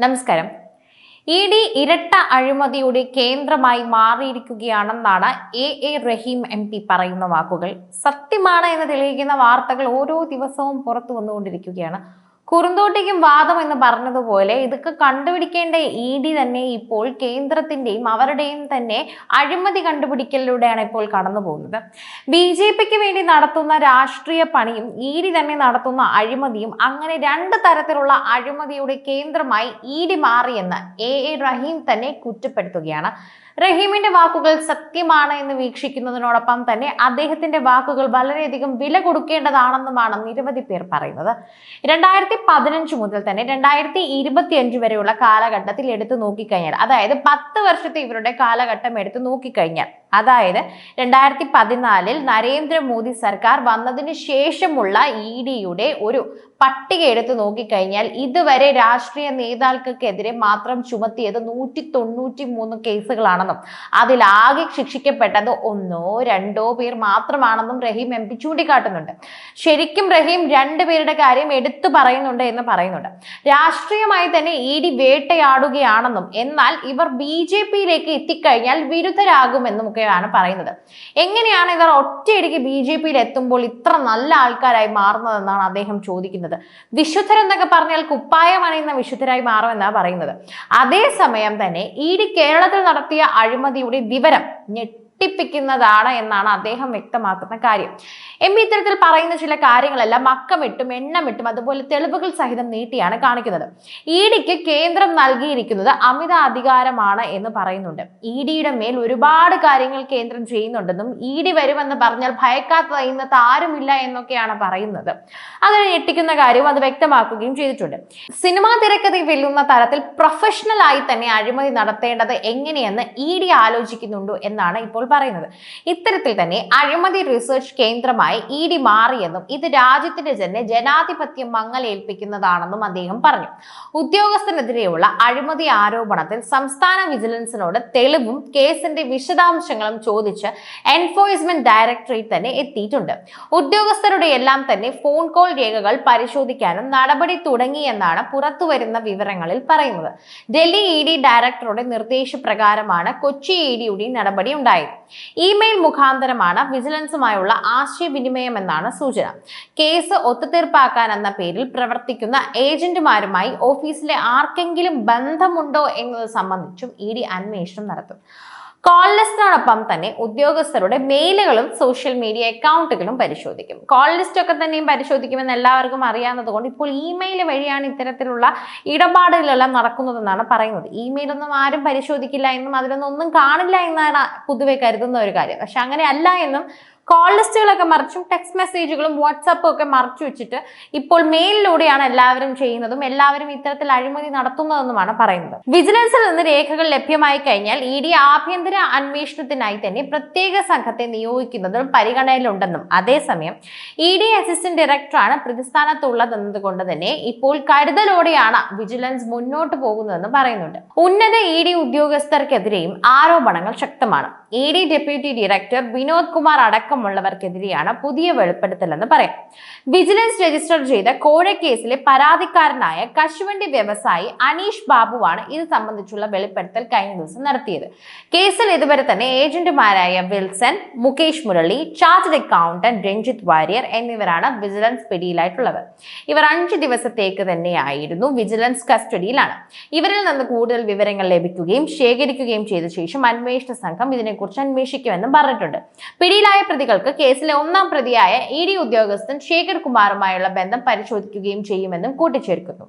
നമസ്കാരം. E D ഇരട്ട അഴിമതിയുടെ കേന്ദ്രമായി മാറിയിരിക്കുകയാണെന്നാണ് A A Rahim M P പറയുന്ന വാക്കുകൾ. സത്യമാണ് എന്ന് തെളിയിക്കുന്ന വാർത്തകൾ ഓരോ ദിവസവും പുറത്തു വന്നുകൊണ്ടിരിക്കുകയാണ്. കുറുന്തോട്ടിക്കും വാദം എന്ന് പറഞ്ഞതുപോലെ ഇതൊക്കെ കണ്ടുപിടിക്കേണ്ട ഇ ഡി തന്നെ ഇപ്പോൾ കേന്ദ്രത്തിന്റെയും അവരുടെയും തന്നെ അഴിമതി കണ്ടുപിടിക്കലിലൂടെയാണ് ഇപ്പോൾ കടന്നു പോകുന്നത്. ബി ജെ പിക്ക് വേണ്ടി നടത്തുന്ന രാഷ്ട്രീയ പണിയും ഇ ഡി തന്നെ നടത്തുന്ന അഴിമതിയും അങ്ങനെ രണ്ട് തരത്തിലുള്ള അഴിമതിയുടെ കേന്ദ്രമായി ഇ ഡി മാറിയെന്ന് എ എ റഹീം തന്നെ കുറ്റപ്പെടുത്തുകയാണ്. റഹീമിന്റെ വാക്കുകൾ സത്യമാണ് എന്ന് വീക്ഷിക്കുന്നതിനോടൊപ്പം തന്നെ അദ്ദേഹത്തിന്റെ വാക്കുകൾ വളരെയധികം വില കൊടുക്കേണ്ടതാണെന്നുമാണ് നിരവധി പേർ പറയുന്നത്. രണ്ടായിരത്തി പതിനഞ്ച് മുതൽ തന്നെ രണ്ടായിരത്തി ഇരുപത്തി അഞ്ച് വരെയുള്ള കാലഘട്ടത്തിൽ എടുത്തു നോക്കിക്കഴിഞ്ഞാൽ അതായത് പത്ത് വർഷത്തെ ഇവരുടെ കാലഘട്ടം എടുത്തു നോക്കിക്കഴിഞ്ഞാൽ അതായത് രണ്ടായിരത്തി പതിനാലിൽ നരേന്ദ്രമോദി സർക്കാർ വന്നതിന് ശേഷമുള്ള ഇ ഡിയുടെ ഒരു പട്ടിക എടുത്തു നോക്കിക്കഴിഞ്ഞാൽ ഇതുവരെ രാഷ്ട്രീയ നേതാക്കൾക്കെതിരെ മാത്രം ചുമത്തിയത് നൂറ്റി തൊണ്ണൂറ്റി മൂന്ന് കേസുകളാണെന്നും അതിലാകെ ശിക്ഷിക്കപ്പെട്ടത് ഒന്നോ രണ്ടോ പേർ മാത്രമാണെന്നും റഹീം എം പി ചൂണ്ടിക്കാട്ടുന്നുണ്ട്. ശരിക്കും റഹീം രണ്ടുപേരുടെ കാര്യം എടുത്തു പറയുന്നുണ്ട് എന്ന് പറയുന്നുണ്ട്. രാഷ്ട്രീയമായി തന്നെ ഇ ഡി വേട്ടയാടുകയാണെന്നും എന്നാൽ ഇവർ ബി ജെ പിയിലേക്ക് എത്തിക്കഴിഞ്ഞാൽ വിരുദ്ധരാകുമെന്നും ഒക്കെയാണ് പറയുന്നത്. എങ്ങനെയാണ് ഇവർ ഒറ്റയടിക്ക് ബി ജെ പിയിൽ എത്തുമ്പോൾ ഇത്ര നല്ല ആൾക്കാരായി മാറുന്നതെന്നാണ് അദ്ദേഹം ചോദിക്കുന്നത്. വിശുദ്ധരെന്നൊക്കെ പറഞ്ഞാൽ കുപ്പായം അണിയുന്ന വിശുദ്ധരായി മാറുമെന്നാണ് പറയുന്നത്. അതേസമയം തന്നെ ഇ ഡി കേരളത്തിൽ നടത്തിയ അഴിമതിയുടെ വിവരം ഞെട്ടിപ്പിക്കുന്നതാണ് എന്നാണ് അദ്ദേഹം വ്യക്തമാക്കുന്ന കാര്യം. എം പി ഇത്തരത്തിൽ പറയുന്ന ചില കാര്യങ്ങളെല്ലാം അക്കമിട്ടും എണ്ണമിട്ടും അതുപോലെ തെളിവുകൾ സഹിതം നീട്ടിയാണ് കാണിക്കുന്നത്. ഇ ഡിക്ക് കേന്ദ്രം നൽകിയിരിക്കുന്നത് അമിത അധികാരമാണ് എന്ന് പറയുന്നുണ്ട്. ഇ ഡിയുടെ മേൽ ഒരുപാട് കാര്യങ്ങൾ കേന്ദ്രം ചെയ്യുന്നുണ്ടെന്നും ഇ ഡി വരുമെന്ന് പറഞ്ഞാൽ ഭയക്കാത്ത ഇന്നത്തെ ആരുമില്ല എന്നൊക്കെയാണ് പറയുന്നത്. അങ്ങനെ ഞെട്ടിക്കുന്ന കാര്യവും അത് വ്യക്തമാക്കുകയും ചെയ്തിട്ടുണ്ട്. സിനിമാ തിരക്കഥ വെല്ലുന്ന തരത്തിൽ പ്രൊഫഷണൽ ആയി തന്നെ അഴിമതി നടത്തേണ്ടത് എങ്ങനെയെന്ന് ഇ ഡി ആലോചിക്കുന്നുണ്ടോ എന്നാണ് ഇപ്പോൾ പറയുന്നത്. ഇത്തരത്തിൽ തന്നെ അഴിമതി റിസർച്ച് കേന്ദ്രമായി ഇ ഡി മാറിയെന്നും ഇത് രാജ്യത്തിന്റെ തന്നെ ജനാധിപത്യം മങ്ങലേൽപ്പിക്കുന്നതാണെന്നും അദ്ദേഹം പറഞ്ഞു. ഉദ്യോഗസ്ഥനെതിരെയുള്ള അഴിമതി ആരോപണത്തിൽ സംസ്ഥാന വിജിലൻസിനോട് തെളിവും കേസിന്റെ വിശദാംശങ്ങളും ചോദിച്ച് എൻഫോഴ്സ്മെന്റ് ഡയറക്ടറേറ്റ് തന്നെ എത്തിയിട്ടുണ്ട്. ഉദ്യോഗസ്ഥരുടെ എല്ലാം തന്നെ ഫോൺ കോൾ രേഖകൾ പരിശോധിക്കാനും നടപടി തുടങ്ങിയെന്നാണ് പുറത്തുവരുന്ന വിവരങ്ങളിൽ പറയുന്നത്. ഡൽഹി ഇ ഡി ഡയറക്ടറുടെ നിർദ്ദേശപ്രകാരമാണ് കൊച്ചി ഇ ഡിയുടെ നടപടി ഉണ്ടായത്. ഇമെയിൽ മുഖാന്തരമാണ് വിജിലൻസുമായുള്ള ആശയവിനിമയം എന്നാണ് സൂചന. കേസ് ഒത്തുതീർപ്പാക്കാൻ എന്ന പേരിൽ പ്രവർത്തിക്കുന്ന ഏജന്റുമാരുമായി ഓഫീസിലെ ആർക്കെങ്കിലും ബന്ധമുണ്ടോ എന്നത് സംബന്ധിച്ചും ഇ ഡി അന്വേഷണം നടത്തും. കോൾ ലിസ്റ്റിനോടൊപ്പം തന്നെ ഉദ്യോഗസ്ഥരുടെ മെയിലുകളും സോഷ്യൽ മീഡിയ അക്കൗണ്ടുകളും പരിശോധിക്കും. കോൾ ലിസ്റ്റ് ഒക്കെ തന്നെയും പരിശോധിക്കുമെന്ന് എല്ലാവർക്കും അറിയാവുന്നത് കൊണ്ട് ഇപ്പോൾ ഇമെയിൽ വഴിയാണ് ഇത്തരത്തിലുള്ള ഇടപാടുകളെല്ലാം നടക്കുന്നതെന്നാണ് പറയുന്നത്. ഇമെയിൽ ഒന്നും ആരും പരിശോധിക്കില്ല എന്നും അതിലൊന്നും ഒന്നും കാണില്ല എന്നാണ് പൊതുവെ കരുതുന്ന ഒരു കാര്യം. പക്ഷെ അങ്ങനെ അല്ല എന്നും കോൾ ലിസ്റ്റുകളൊക്കെ മറിച്ചും ടെക്സ്റ്റ് മെസ്സേജുകളും വാട്സാപ്പും ഒക്കെ മറിച്ചു വെച്ചിട്ട് ഇപ്പോൾ മെയിലിലൂടെയാണ് എല്ലാവരും ചെയ്യുന്നതും എല്ലാവരും ഇത്തരത്തിൽ അഴിമതി നടത്തുന്നതെന്നുമാണ് പറയുന്നത്. വിജിലൻസിൽ നിന്ന് രേഖകൾ ലഭ്യമായി കഴിഞ്ഞാൽ ഇ ഡി ആഭ്യന്തര അന്വേഷണത്തിനായി തന്നെ പ്രത്യേക സംഘത്തെ നിയോഗിക്കുന്നതും പരിഗണനയിലുണ്ടെന്നും അതേസമയം ഇ ഡി അസിസ്റ്റന്റ് ഡയറക്ടറാണ് പ്രതിസ്ഥാനത്തുള്ളതെന്നത് കൊണ്ട് തന്നെ ഇപ്പോൾ കരുതലോടെയാണ് വിജിലൻസ് മുന്നോട്ട് പോകുന്നതെന്ന് പറയുന്നുണ്ട്. ഉന്നത ഇ ഡി ഉദ്യോഗസ്ഥർക്കെതിരെയും ആരോപണങ്ങൾ ശക്തമാണ്. E D deputy director Vinod Kumar അടക്കമുള്ളവർക്കെതിരെയാണ് പുതിയ വെളിപ്പെടുത്തലെന്ന് പറയാം. വിജിലൻസ് രജിസ്റ്റർ ചെയ്ത കോഴക്കേസിലെ പരാതിക്കാരനായ കശുവണ്ടി വ്യവസായി അനീഷ് ബാബുവാണ് ഇത് സംബന്ധിച്ചുള്ള വെളിപ്പെടുത്തൽ കഴിഞ്ഞ ദിവസം നടത്തിയത്. കേസിൽ ഇതുവരെ തന്നെ ഏജന്റുമാരായ Wilson Mukesh Murali chartered accountant Ranjith Warrier എന്നിവരാണ് വിജിലൻസ് പിടിയിലായിട്ടുള്ളത്. ഇവർ അഞ്ച് ദിവസത്തേക്ക് തന്നെയായിരുന്നു വിജിലൻസ് കസ്റ്റഡിയിലാണ്. ഇവരിൽ നിന്ന് കൂടുതൽ വിവരങ്ങൾ ലഭിക്കുകയും ശേഖരിക്കുകയും ചെയ്ത ശേഷം അന്വേഷണ സംഘം ഇതിനെക്കുറിച്ച് അന്വേഷിക്കുമെന്നും പറഞ്ഞിട്ടുണ്ട്. പിടിയിലായ പ്രതികൾക്ക് കേസിലെ ഒന്നാം പ്രതിയായ ഇ ഡി ഉദ്യോഗസ്ഥൻ ശേഖർ കുമാറുമായുള്ള ബന്ധം പരിശോധിക്കുകയും ചെയ്യുമെന്നും കൂട്ടിച്ചേർക്കുന്നു